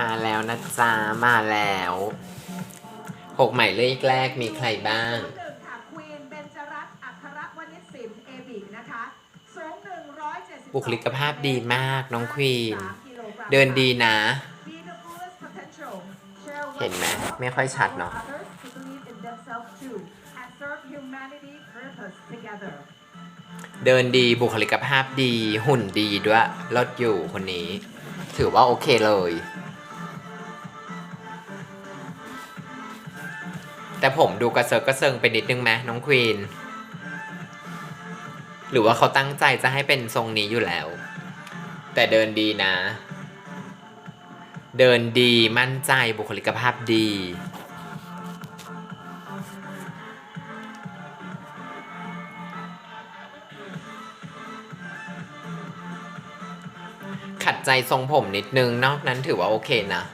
มาแล้วนะจ๊ะมาแล้วหกหมายเลขแรกมีใครบ้าง หนึ่งค่ะควีนเบญจรัตน์อัครวณิชสินเอบินะคะสูง172บุคลิกภาพดีมากน้องควีน53กิโลกรัมเดินดีนะ Be the fullest potential. Share what เห็นไหม you know. ไม่ค่อยชัดเนอะ Allow others to believe in themselves too and serve humanity purpose together. เดินดีบุคลิกภาพดีหุ่นดีด้วยลดอยู่คนนี้ ถือว่าโอเคเลย แต่ผมดูกระเซิร์กกระเซิงไปนิดนึงไหมน้องควีน หรือว่าเขาตั้งใจจะให้เป็นทรงนี้อยู่แล้ว แต่เดินดีนะ เดินดีมั่นใจบุคลิกภาพดี ขัดใจทรงผมนิดนึงนอกนั้นถือว่าโอเคนะ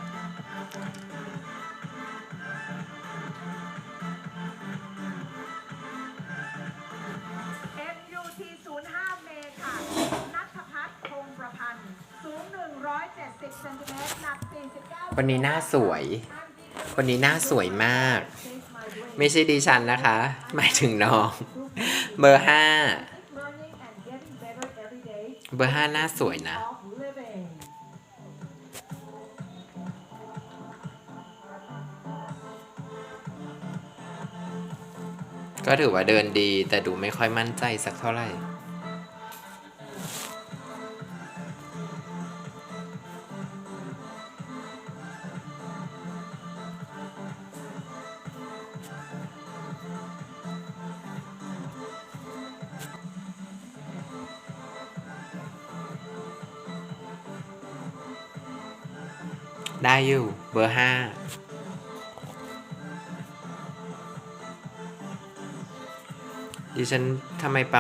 สูง 170เซนติเมตรหนัก49คนนี้หน้าสวย คนนี้หน้าสวยมาก ไม่ใช่ดิฉันนะคะ หมายถึงน้อง เบอร์ห้า Learning and getting better every day เบอร์ห้าหน้าสวยนะ of living. ก็ถือว่าเดินดีแต่ดูไม่ค่อยมั่นใจสักเท่าไหร่ ได้อยู่ เบอร์ห้าดิฉันทำไมปรับ